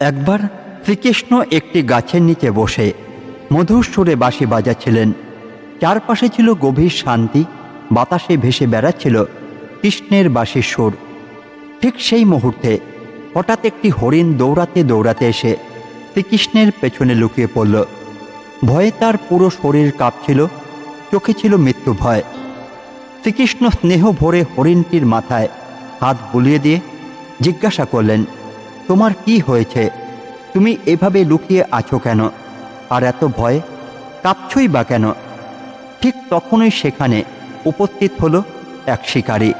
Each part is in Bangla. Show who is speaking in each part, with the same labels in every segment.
Speaker 1: একবার শ্রীকৃষ্ণ একটি গাছের নিচে বসে মধুর সুরে বাঁশি বাজাচ্ছিলেন। চারপাশে ছিল গভীর শান্তি, বাতাসে ভেসে বেড়াচ্ছিল কৃষ্ণের বাঁশির সুর। ঠিক সেই মুহূর্তে হঠাৎ একটি হরিণ দৌড়াতে দৌড়াতে এসে শ্রীকৃষ্ণের পেছনে লুকিয়ে পড়ল। ভয়ে তার পুরো শরীর কাঁপছিল, চোখে ছিল মৃত্যু ভয়। শ্রীকৃষ্ণ স্নেহ ভরে হরিণটির মাথায় হাত বুলিয়ে দিয়ে জিজ্ঞাসা করলেন তোমার কি হয়েছে? তুমি এভাবে লুকিয়ে আছো কেন? আর এত ভয়ে? কাঁপছই বা কেন? ঠিক তখনই সেখানে উপস্থিত হলো এক শিকারী।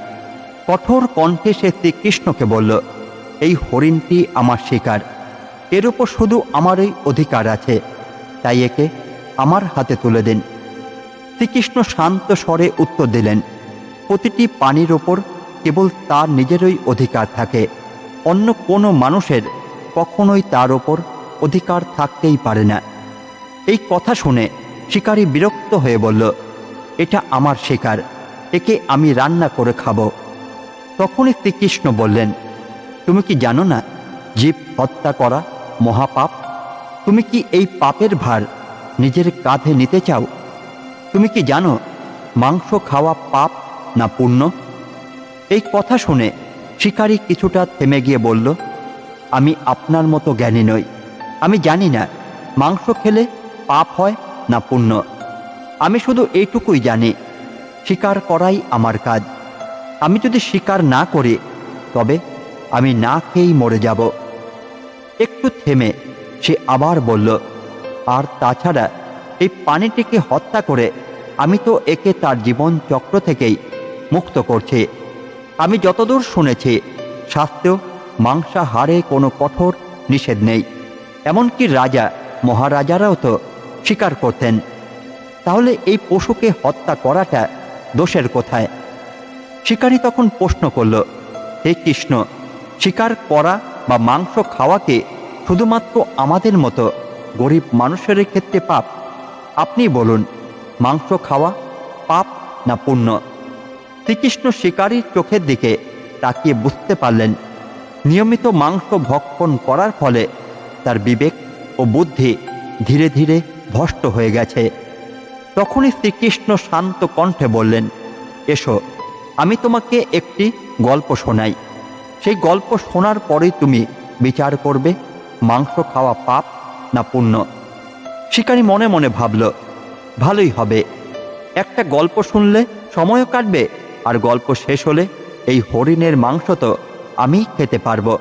Speaker 1: কঠোর কণ্ঠে সে শ্রীকৃষ্ণকে বলল, এই হরিণটি আমার শিকার। এর ওপর শুধু আমারই অধিকার আছে। তাই একে আমার হাতে তুলে দিন। শ্রীকৃষ্ণ শান্ত স্বরে উত্তর দিলেন, প্রতিটি পানির ওপর কেবল তার নিজেরই অধিকার থাকে। অন্য কোনো মানুষের কখনোই তার ওপর অধিকার থাকতেই পারে না। এই কথা শুনে শিকারী বিরক্ত হয়ে বলল, এটা আমার শিকার, একে আমি রান্না করে খাব। তখনই শ্রীকৃষ্ণ বললেন, তুমি কি জানো না, জীব হত্যা করা মহাপাপ? তুমি কি এই পাপের ভার নিজের কাঁধে নিতে চাও? তুমি কি জানো, মাংস খাওয়া পাপ না পুণ্য এই কথা শুনে শিকারী কিছুটা থেমে গিয়ে বলল, আমি আপনার মতো জ্ঞানী নই। আমি জানি না মাংস খেলে পাপ হয় না পুণ্য। আমি শুধু এইটুকুই জানি, শিকার করাই আমার কাজ। আমি যদি শিকার না করি, তবে আমি না খেয়েই মরে যাব একটু থেমে সে আবার বলল, আর তাছাড়া এই পানিটিকে হত্যা করে আমি তো একে তার জীবন চক্র থেকেই মুক্ত করছি। আমি যতদূর শুনেছি, শাস্ত্রেও মাংসাহারে কোনো কঠোর নিষেধ নেই। এমনকি রাজা, মহারাজারাও তো স্বীকার করতেন। তাহলে এই পশুকে হত্যা করাটা দোষের কোথায়? শিকারী তখন প্রশ্ন করল, হে কৃষ্ণ, শিকার করা বা মাংস খাওয়াকে শুধুমাত্র আমাদের মতো গরিব মানুষের ক্ষেত্রে পাপ? আপনি বলুন, মাংস খাওয়া পাপ না পুণ্য? শ্রীকৃষ্ণ শিকারীর চোখের দিকে তাকিয়ে বুঝতে পারলেন, নিয়মিত মাংস ভক্ষণ করার ফলে তার বিবেক ও বুদ্ধি ধীরে ধীরে ভষ্ট হয়ে গেছে। তখনই শ্রীকৃষ্ণ শান্ত কণ্ঠে বললেন, এসো, আমি তোমাকে একটি গল্প শোনাই। সেই গল্প শোনার পরেই তুমি বিচার করবে মাংস খাওয়া পাপ না পুণ্য শিকারী মনে মনে ভাবল, ভালোই হবে। একটা গল্প শুনলে সময়ও কাটবে আর গল্প শেষ হলে এই হরিণের মাংস তো আমি খেতে পারব।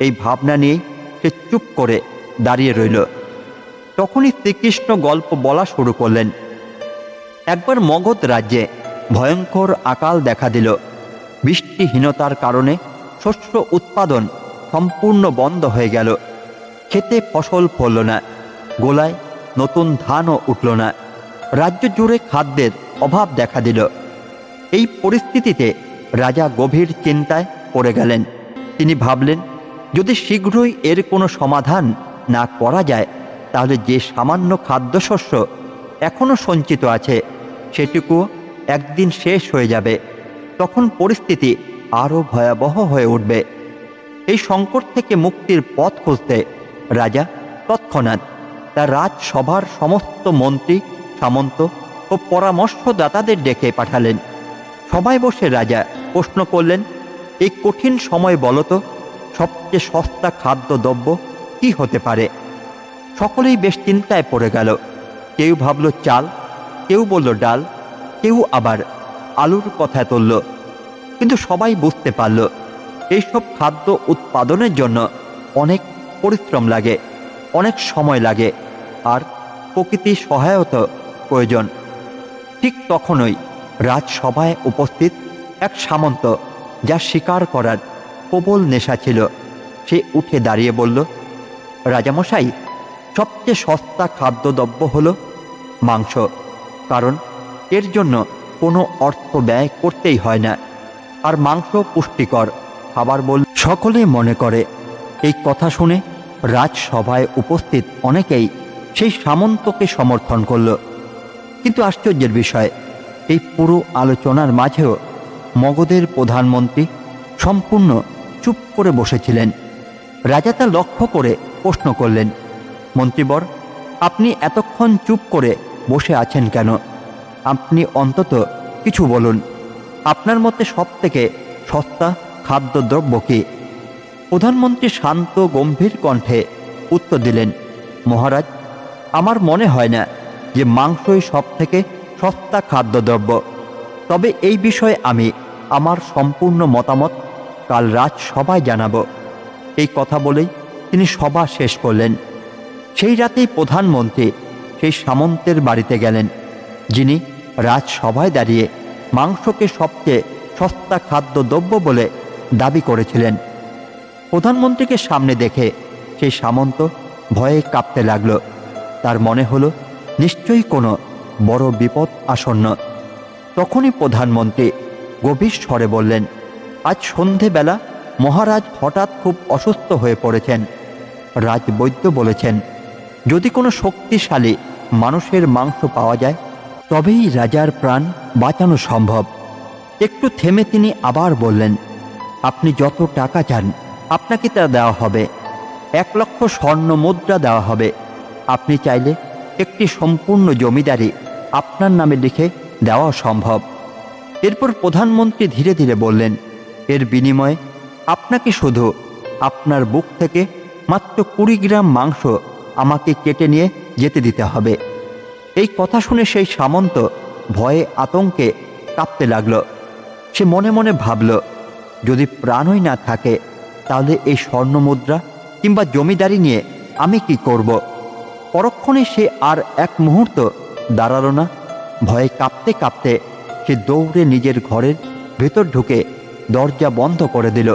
Speaker 1: এই ভাবনা নিয়ে সে চুপ করে দাঁড়িয়ে রইল। তখনই শ্রীকৃষ্ণ গল্প বলা শুরু করলেন। একবার মগধ রাজ্যে ভয়ঙ্কর আকাল দেখা দিল। বৃষ্টিহীনতার কারণে শস্য উৎপাদন সম্পূর্ণ বন্ধ হয়ে গেল। খেতে ফসল ফলল না, গোলায় নতুন ধানও উঠল না। রাজ্য জুড়ে খাদ্যের অভাব দেখা দিল। এই পরিস্থিতিতে রাজা গভীর চিন্তায় পড়ে গেলেন। তিনি ভাবলেন, যদি শীঘ্রই এর কোনো সমাধান না করা যায়, তাহলে যে সামান্য খাদ্যশস্য এখনও সঞ্চিত আছে, সেটুকু একদিন শেষ হয়ে যাবে। তখন পরিস্থিতি আরও ভয়াবহ হয়ে উঠবে। এই সংকট থেকে মুক্তির পথ খুঁজতে রাজা তৎক্ষণাৎ তার রাজসভার সমস্ত মন্ত্রী, সামন্ত ও পরামর্শদাতাদের ডেকে পাঠালেন। সবাই বসে রাজা প্রশ্ন করলেন, এই কঠিন সময় বলতো সবচেয়ে সস্তা খাদ্যদ্রব্য কি হতে পারে? সকলেই বেশ চিন্তায় পড়ে গেল। কেউ ভাবল চাল, কেউ বলল ডাল, কেউ আবার আলুর কথা তুলল। কিন্তু সবাই বুঝতে পারল, এইসব খাদ্য উৎপাদনের জন্য অনেক পরিশ্রম লাগে, অনেক সময় লাগে, আর প্রকৃতির সহায়তা প্রয়োজন। ঠিক তখনই রাজসভায় উপস্থিত এক সামন্ত যা শিকার করার প্রবল নেশা ছিল। সে উঠে দাঁড়িয়ে বলল, রাজামশাই, সবচেয়ে সস্তা খাদ্যদ্রব্য হল মাংস। কারণ এর জন্য কোনো অর্থ ব্যয় করতেই হয় না। আর মাংস পুষ্টিকর। খাবার বল, সকলে মনে করে। এই কথা শুনে রাজসভায় উপস্থিত অনেকেই সেই সামন্তকে সমর্থন করল। কিন্তু আশ্চর্যের বিষয় এই পুরো আলোচনার মাঝেও মগধের প্রধানমন্ত্রী সম্পূর্ণ চুপ করে বসেছিলেন। রাজা তা লক্ষ্য করে প্রশ্ন করলেন, মন্ত্রীবর, আপনি এতক্ষণ চুপ করে বসে আছেন কেন? আপনি অন্তত কিছু বলুন। আপনার মতে সব থেকে সস্তা খাদ্যদ্রব্য কী? প্রধানমন্ত্রী শান্ত, গম্ভীর কণ্ঠে উত্তর দিলেন, মহারাজ, আমার মনে হয় না যে মাংসই সব থেকে সস্তা খাদ্যদ্রব্য তবে এই বিষয়ে আমি আমার সম্পূর্ণ মতামত কাল রাত সবাই জানাব। এই কথা বলেই তিনি সভা শেষ করলেন। সেই রাতেই প্রধানমন্ত্রী সেই সামন্তের বাড়িতে গেলেন, যিনি রাজসভায় দাঁড়িয়ে মাংসকে সবচেয়ে সস্তা খাদ্যদ্রব্য বলে দাবি করেছিলেন। প্রধানমন্ত্রীকে সামনে দেখে সেই সামন্ত ভয়ে কাঁপতে লাগল। তার মনে হলো, নিশ্চয়ই কোনো বড় বিপদ আসন্ন। তখনই প্রধানমন্ত্রী গভীর স্বরে বললেন, আজ সন্ধেবেলা মহারাজ হঠাৎ খুব অসুস্থ হয়ে পড়েছেন। রাজবৈদ্য বলেছেন, যদি কোনো শক্তিশালী মানুষের মাংস পাওয়া যায়, তবেই রাজার প্রাণ বাঁচানো সম্ভব। একটু থেমে তিনি আবার বললেন, আপনি যত টাকা চান, আপনাকে তা দেওয়া হবে। এক লক্ষ স্বর্ণ মুদ্রা দেওয়া হবে। আপনি চাইলে একটি সম্পূর্ণ জমিদারি আপনার নামে লিখে দেওয়া সম্ভব। এরপর প্রধানমন্ত্রী ধীরে ধীরে বললেন, এর বিনিময়ে আপনাকে শুধু আপনার বুক থেকে মাত্র কুড়ি গ্রাম মাংস আমাকে কেটে নিয়ে যেতে দিতে হবে। এই কথা শুনে সেই সামন্ত ভয়ে আতঙ্কে কাঁপতে লাগল। সে মনে মনে ভাবল, যদি প্রাণই না থাকে, তাহলে এই স্বর্ণ মুদ্রা কিংবা জমিদারি নিয়ে আমি কি করব? পরক্ষণে সে আর এক মুহূর্ত দাঁড়াল না। ভয়ে কাঁপতে কাঁপতে সে দৌড়ে নিজের ঘরের ভেতর ঢুকে দরজা বন্ধ করে দিল।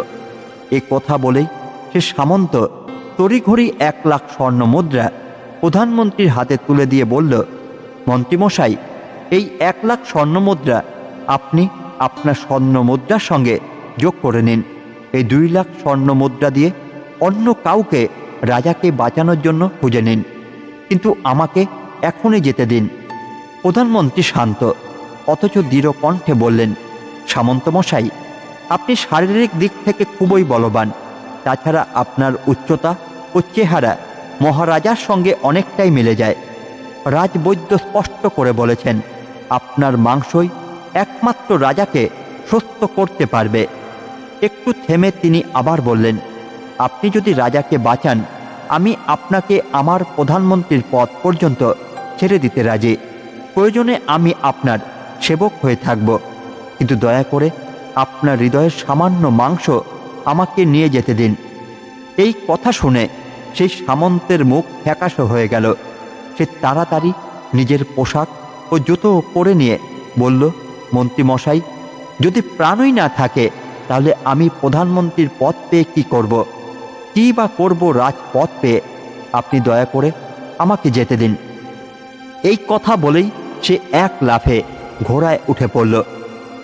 Speaker 1: এ কথা বলেই সে সামন্ত তড়িঘড়ি এক লাখ স্বর্ণ মুদ্রা প্রধানমন্ত্রীর হাতে তুলে দিয়ে বলল, মন্ত্রীমশাই, এই এক লাখ স্বর্ণ মুদ্রা আপনি আপনার স্বর্ণ মুদ্রার সঙ্গে যোগ করে নিন। এই দুই লাখ স্বর্ণ মুদ্রা দিয়ে অন্য কাউকে রাজাকে বাঁচানোর জন্য খুঁজে নিন। কিন্তু আমাকে এখনই যেতে দিন। প্রধানমন্ত্রী শান্ত, অথচ দৃঢ় কণ্ঠে বললেন সামন্তমশাই আপনি শারীরিক দিক থেকে খুবই বলবান। তাছাড়া আপনার উচ্চতা ও চেহারা মহারাজার সঙ্গে অনেকটাই মিলে যায়। রাজবৈদ্য স্পষ্ট করে বলেছেন, আপনার মাংসই একমাত্র রাজাকে সুস্থ করতে পারবে। একটু থেমে তিনি আবার বললেন, আপনি যদি রাজাকে বাঁচান আমি আপনাকে আমার প্রধানমন্ত্রীর পদ পর্যন্ত ছেড়ে দিতে রাজি। প্রয়োজনে আমি আপনার সেবক হয়ে থাকব। কিন্তু দয়া করে আপনার হৃদয়ের সামান্য মাংস আমাকে নিয়ে যেতে দিন। এই কথা শুনে সেই সামন্তের মুখ ফ্যাকাশো হয়ে গেল। সে তাড়াতাড়ি নিজের পোশাক ও জুতো পরে নিয়ে বলল মন্ত্রীমশাই যদি প্রাণই না থাকে, তাহলে আমি প্রধানমন্ত্রীর পদ পেয়ে কী করব। কী বা করব রাজপদ পেয়ে আপনি দয়া করে আমাকে যেতে দিন। এই কথা বলেই সে এক লাফে ঘোড়ায় উঠে পড়ল।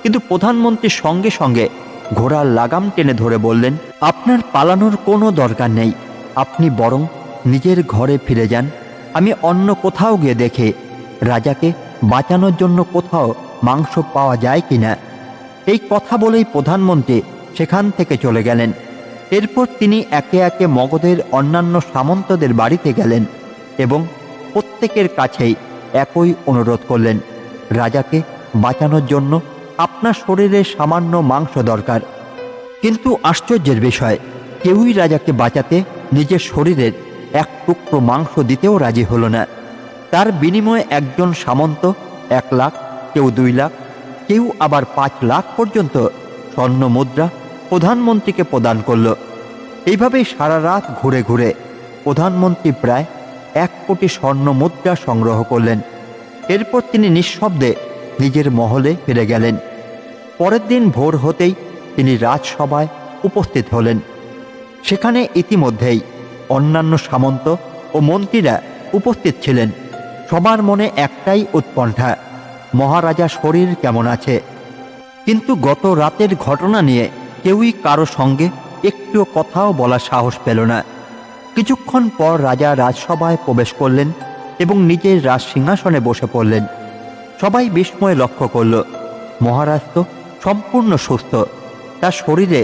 Speaker 1: কিন্তু প্রধানমন্ত্রী সঙ্গে সঙ্গে ঘোড়ার লাগাম টেনে ধরে বললেন, আপনার পালানোর কোনো দরকার নেই। আপনি বরং নিজের ঘরে ফিরে যান। আমি অন্য কোথাও গিয়ে দেখে রাজাকে বাঁচানোর জন্য কোথাও মাংস পাওয়া যায় কিনা? এই কথা বলেই প্রধানমন্ত্রী সেখান থেকে চলে গেলেন। এরপর তিনি একে একে মগধের অন্যান্য সামন্তদের বাড়িতে গেলেন এবং প্রত্যেকের কাছেই একই অনুরোধ করলেন, রাজাকে বাঁচানোর জন্য আপনার শরীরে সামান্য মাংস দরকার। কিন্তু আশ্চর্যের বিষয়, কেউই রাজাকে বাঁচাতে নিজের শরীরের এক টুকরো মাংস দিতেও রাজি হলো না। তার বিনিময়ে একজন সামন্ত এক লাখ, কেউ দুই লাখ, কেউ আবার পাঁচ লাখ পর্যন্ত স্বর্ণ মুদ্রা প্রধানমন্ত্রীকে প্রদান করল। এইভাবেই সারা রাত ঘুরে ঘুরে প্রধানমন্ত্রী প্রায় এক কোটি স্বর্ণ মুদ্রা সংগ্রহ করলেন। এরপর তিনি নিঃশব্দে নিজের মহলে ফিরে গেলেন। পরের দিন ভোর হতেই তিনি রাজসভায় উপস্থিত হলেন। সেখানে ইতিমধ্যেই অন্যান্য সামন্ত ও মন্ত্রীরা উপস্থিত ছিলেন। সবার মনে একটাই উৎকণ্ঠা, মহারাজা শরীর কেমন আছে? কিন্তু গত রাতের ঘটনা নিয়ে কেউই কারও সঙ্গে একটুও কথাও বলার সাহস পেল না। কিছুক্ষণ পর রাজা রাজসভায় প্রবেশ করলেন এবং নিজের রাজ সিংহাসনে বসে পড়লেন। সবাই বিস্ময়ে লক্ষ্য করল, মহারাজ তো সম্পূর্ণ সুস্থ, তার শরীরে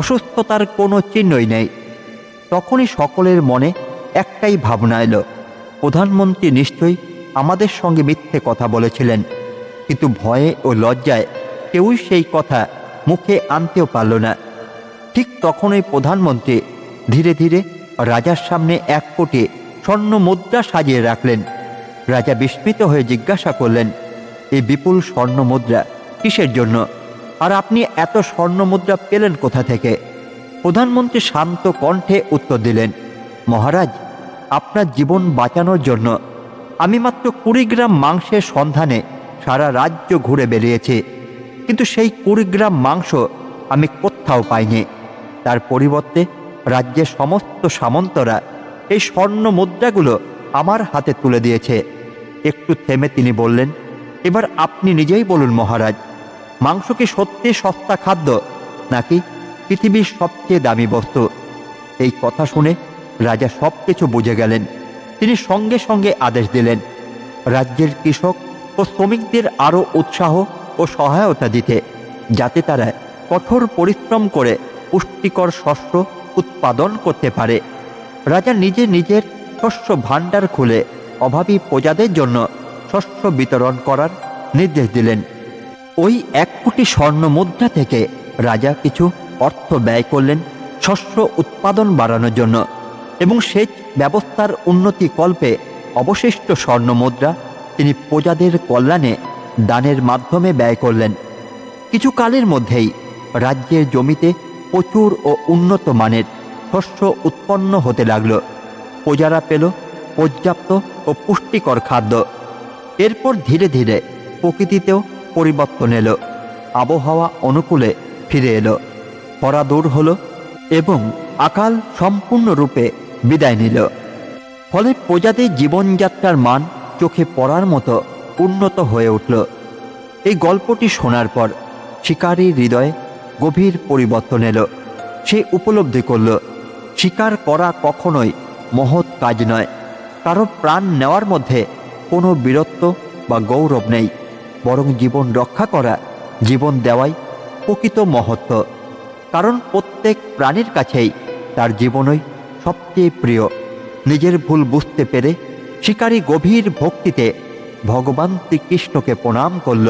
Speaker 1: অসুস্থতার কোনো চিহ্নই নেই। তখনই সকলের মনে একটাই ভাবনা এলো, প্রধানমন্ত্রী নিশ্চয়ই আমাদের সঙ্গে মিথ্যে কথা বলেছিলেন, কিন্তু ভয়ে ও লজ্জায় কেউই সেই কথা মুখে আনতেও পারল না। ঠিক তখনই প্রধানমন্ত্রী ধীরে ধীরে রাজার সামনে এক কোটি স্বর্ণ মুদ্রা সাজিয়ে রাখলেন। রাজা বিস্মিত হয়ে জিজ্ঞাসা করলেন, এই বিপুল স্বর্ণ মুদ্রা কিসের জন্য? আর আপনি এত স্বর্ণ মুদ্রা পেলেন কোথা থেকে? প্রধানমন্ত্রী শান্ত কণ্ঠে উত্তর দিলেন, মহারাজ, আপনার জীবন বাঁচানোর জন্য আমি মাত্র কুড়ি গ্রাম মাংসের সন্ধানে সারা রাজ্য ঘুরে বেরিয়েছি কিন্তু সেই কুড়ি গ্রাম মাংস আমি কোথাও পাইনি। তার পরিবর্তে রাজ্যের সমস্ত সামন্তরা এই স্বর্ণ মুদ্রাগুলো আমার হাতে তুলে দিয়েছে। একটু থেমে তিনি বললেন, এবার আপনি নিজেই বলুন মহারাজ, মাংস কি সত্যি সস্তা খাদ্য, নাকি পৃথিবীর সবচেয়ে দামি বস্তু? এই কথা শুনে রাজা সব কিছু বুঝে গেলেন। তিনি সঙ্গে সঙ্গে আদেশ দিলেন, রাজ্যের কৃষক ও শ্রমিকদের আরও উৎসাহ ও সহায়তা দিতে, যাতে তারা কঠোর পরিশ্রম করে পুষ্টিকর শস্য উৎপাদন করতে পারে। রাজা নিজে নিজের শস্য ভাণ্ডার খুলে অভাবী প্রজাদের জন্য শস্য বিতরণ করার নির্দেশ দিলেন। ওই এক কোটি স্বর্ণ মুদ্রা থেকে রাজা কিছু অর্থ ব্যয় করলেন শস্য উৎপাদন বাড়ানোর জন্য এবং সেচ ব্যবস্থার উন্নতি কল্পে অবশিষ্ট স্বর্ণ মুদ্রা তিনি প্রজাদের কল্যাণে দানের মাধ্যমে ব্যয় করলেন। কিছু কালের মধ্যেই রাজ্যের জমিতে প্রচুর ও উন্নত মানের শস্য উৎপন্ন হতে লাগল। প্রজারা পেল পর্যাপ্ত ও পুষ্টিকর খাদ্য। এরপর ধীরে ধীরে প্রকৃতিতেও পরিবর্তন এলো। আবহাওয়া অনুকূলে ফিরে এলো। খরা দূর হলো এবং আকাল সম্পূর্ণরূপে বিদায় নিল। ফলে প্রজাদের জীবনযাত্রার মান চোখে পড়ার মতো উন্নত হয়ে উঠল। এই গল্পটি শোনার পর শিকারীর হৃদয়ে গভীর পরিবর্তন এলো। সে উপলব্ধি করল, শিকার করা কখনোই মহৎ কাজ নয়। কারও প্রাণ নেওয়ার মধ্যে কোনো বীরত্ব বা গৌরব নেই। বরং জীবন রক্ষা করা, জীবন দেওয়াই প্রকৃত মহত্ব। কারণ প্রত্যেক প্রাণীর কাছেই তার জীবনই সবচেয়ে প্রিয়। নিজের ভুল বুঝতে পেরে শিকারী গভীর ভক্তিতে ভগবান শ্রীকৃষ্ণকে প্রণাম করল।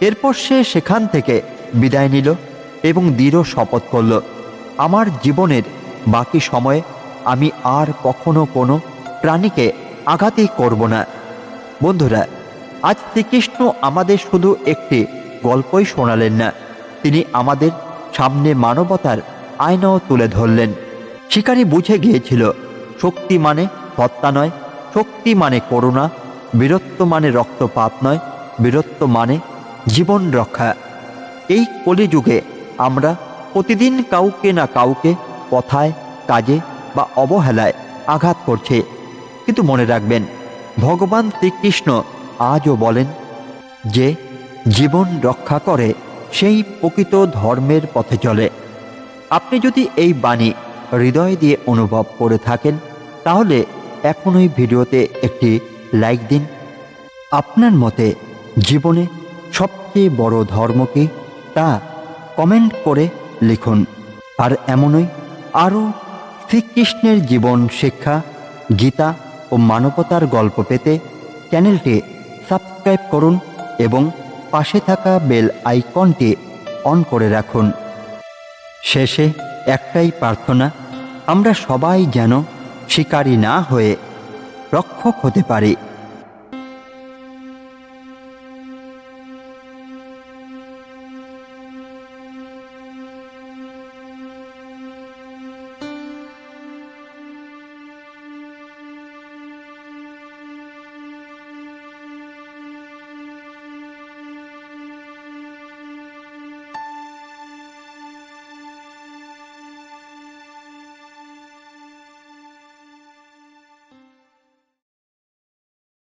Speaker 1: এরপর সে সেখান থেকে বিদায় নিল এবং দৃঢ় শপথ করল, আমার জীবনের বাকি সময়ে আমি আর কখনো কোনো প্রাণীকে আঘাতই করব না। বন্ধুরা, আজ শ্রীকৃষ্ণ আমাদের শুধু একটি গল্পই শোনালেন না, তিনি আমাদের সামনে মানবতার আয়নাও তুলে ধরলেন। শিকারী বুঝে গিয়েছিল, শক্তি মানে হত্যা নয়, শক্তি মানে করুণা বীরত্ব মানে রক্তপাত নয়, বীরত্ব মানে জীবন রক্ষা। এই কলিযুগে আমরা প্রতিদিন কাউকে না কাউকে কথায়, কাজে বা অবহেলায় আঘাত করছে। কিন্তু মনে রাখবেন, ভগবান শ্রীকৃষ্ণ আজও বলেন যে, জীবন রক্ষা করে সেই প্রকৃত ধর্মের পথে চলে। আপনি যদি এই বাণী হৃদয় দিয়ে অনুভব করে থাকেন, তাহলে এখনই ভিডিওতে একটি লাইক দিন। আপনার মতে জীবনে সবচেয়ে বড় ধর্ম কি তা কমেন্ট করে লিখুন। আর এমনই আরও শ্রীকৃষ্ণের জীবন শিক্ষা, গীতা ও মানবতার গল্প পেতে চ্যানেলটি সাবস্ক্রাইব করুন এবং পাশে থাকা বেল আইকনটি অন করে রাখুন। শেষে একটাই প্রার্থনা, আমরা সবাই যেন শিকারী না হয়ে রক্ষক হতে পারি।